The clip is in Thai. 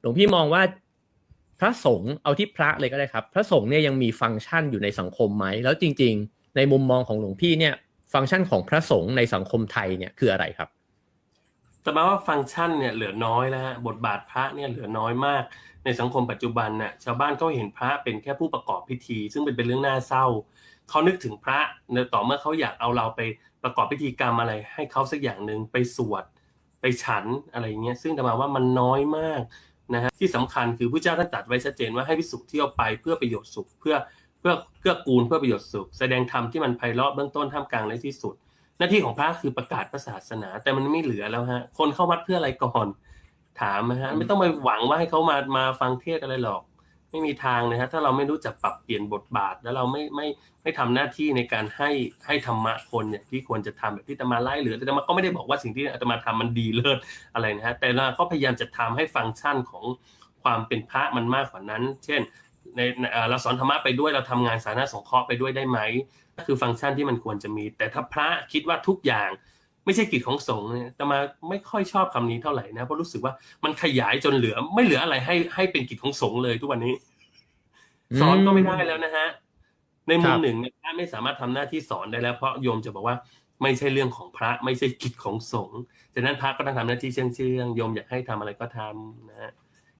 หลวงพี่มองว่าพระสงฆ์เอาที่พระเลยก็ได้ครับ พระสงฆ์เนี่ยยังมีฟังก์ชันอยู่ในสังคมไหมแล้วจริง ๆ ในมุมมองของหลวงพี่เนี่ย ฟังก์ชันของพระสงฆ์ในสังคมไทยเนี่ยคืออะไรครับแต่มาว่าฟังก์ชันเนี่ยเหลือน้อยแล้วฮะบทบาทพระเนี่ยเหลือน้อยมาก ในสังคมปัจจุบันน่ะชาวบ้านก็เห็นพระเป็นแค่ผู้ประกอบพิธี ซึ่งเป็นเป็นเรื่องน่าเศร้าเขานึกถึงพระเนี่ยต่อเมื่อเขาอยากเอาเราไปประกอบพิธีกรรมอะไร ให้เขาสักอย่างหนึ่งไปสวดไปฉันอะไรเงี้ยซึ่งแต่มาว่ามันน้อยมาก นะฮะที่สำคัญคือพระเจ้าท่านตรัดไว้ชัดเจนว่าให้พิสุทธิ์ที่ยวไปเพื่อประโยชน์สุขเพื่อเพื่อเพื่อกูลเพื่อประโยชน์สุข แสดงธรรมที่มันไพเราะเบื้องต้นท่ามกลางและที่สุด หน้าที่ของพระคือประกาศพระศาสนา แต่มันไม่เหลือแล้วฮะคนเข้าวัดเพื่ออะไรก่อนถามนะฮะไม่ต้องไปหวังว่าให้เขามามาฟังเทศอะไรหรอก ไม่มีทางนะฮะถ้าเราไม่รู้จักปรับเปลี่ยนบทบาท แล้วเราไม่ไม่ไม่ทำหน้าที่ในการให้ให้ธรรมะคนเนี่ยที่ควรจะทำแบบที่อาตมาไล่เหลือแต่อาตมาก็ไม่ได้บอกว่าสิ่งที่อาตมาทำมันดีเลิศอะไรนะฮะแต่เราก็พยายามจะทำให้ฟังก์ชันของความเป็นพระมันมากกว่านั้น เช่นในเราสอนธรรมะไปด้วยเราทำงานสาธารณสงเคราะห์ไปด้วยได้ไหมก็คือฟังก์ชันที่มันควรจะมี แต่ถ้าพระคิดว่าทุกอย่าง ไม่ใช่กิจของสงฆ์เนี่ยแต่มาไม่ค่อยชอบคำนี้เท่าไหร่นะเพราะรู้สึกว่ามันขยายจนเหลือ ไม่เหลืออะไรให้ให้เป็นกิจของสงฆ์เลยทุกวันนี้ สอนก็ไม่ได้แล้วนะฮะในมุมหนึ่งพระไม่สามารถทำหน้าที่สอนได้แล้ว เพราะโยมจะบอกว่าไม่ใช่เรื่องของพระไม่ใช่กิจของสงฆ์ฉะนั้นพระก็ต้องทำหน้าที่เชื่องเชื่องๆโยมอยากให้ทำอะไรก็ทำนะฮะ